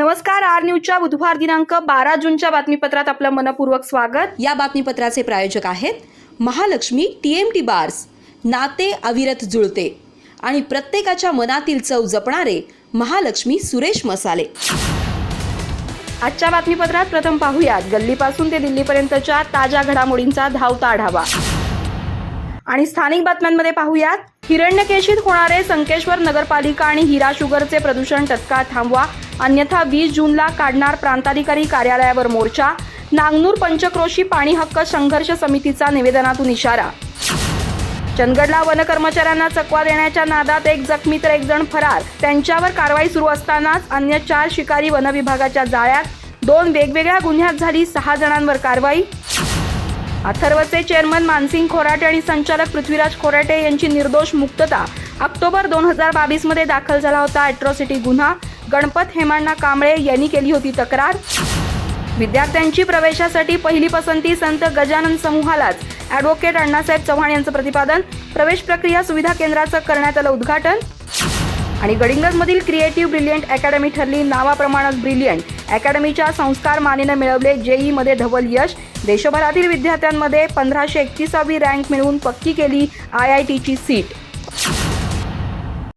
नमस्कार आर न्यूजच्या बुधवार दिनांक बारा जूनच्या बातमीपत्रात आपलं मनपूर्वक स्वागत. या बातमीपत्राचे प्रायोजक आहेत Mahalaxmi T M T bars नाते अविरत जुळते आणि प्रत्येकाच्या मनातील चव जपणारे महालक्ष्मी सुरेश मसाले. आजच्या बातमीपत्रात प्रथम पाहूयात गल्लीपासून ते दिल्लीपर्यंतच्या ताज्या घडामोडींचा धावता आढावा. आणि स्थानिक बातम्यांमध्ये पाहूयात हिरण्यकेशीत होणारे संकेश्वर नगरपालिका आणि हिरा शुगरचे प्रदूषण तत्काळ थांबवा अन्यथा वीस जूनला काढणार प्रांताधिकारी कार्यालयावर मोर्चा. नांगनूर पंचक्रोशी पाणी हक्क संघर्ष समितीचा निवेदनातून इशारा. चंदगडला वन कर्मचाऱ्यांना चकवा देण्याच्या नादात एक जखमी तर एक जण फरार. त्यांच्यावर कारवाई सुरू असतानाच अन्य चार शिकारी वन विभागाच्या जाळ्यात दोन वेगवेगळ्या गुन्ह्यात झाली सहा जणांवर कारवाई. अथर्वचे चेअरमन मानसिंग खोराटे आणि संचालक पृथ्वीराज खोराटे यांची निर्दोष मुक्तता. ऑक्टोबर दोन हजार बावीसमध्ये दाखल झाला होता अॅट्रॉसिटी गुन्हा. गणपत हेमांना कांबळे यांनी केली होती तक्रार. विद्यार्थ्यांची प्रवेशासाठी पहिली पसंती संत गजानन समूहालाच. ॲडव्होकेट अण्णासाहेब चव्हाण यांचं प्रतिपादन. प्रवेश प्रक्रिया सुविधा केंद्राचं करण्यात आलं उद्घाटन. आणि गडिंग्लजमधील क्रिएटिव्ह ब्रिलियंट अकॅडमी ठरली नावाप्रमाणेच ब्रिलियंट. अकॅडमीच्या संस्कार मानेनं मिळवले जेई मध्ये धवल यश. देशभरातील विद्यार्थ्यांमध्ये पंधराशे एकतीसावी रँक मिळवून पक्की केली आय आय टीची सीट.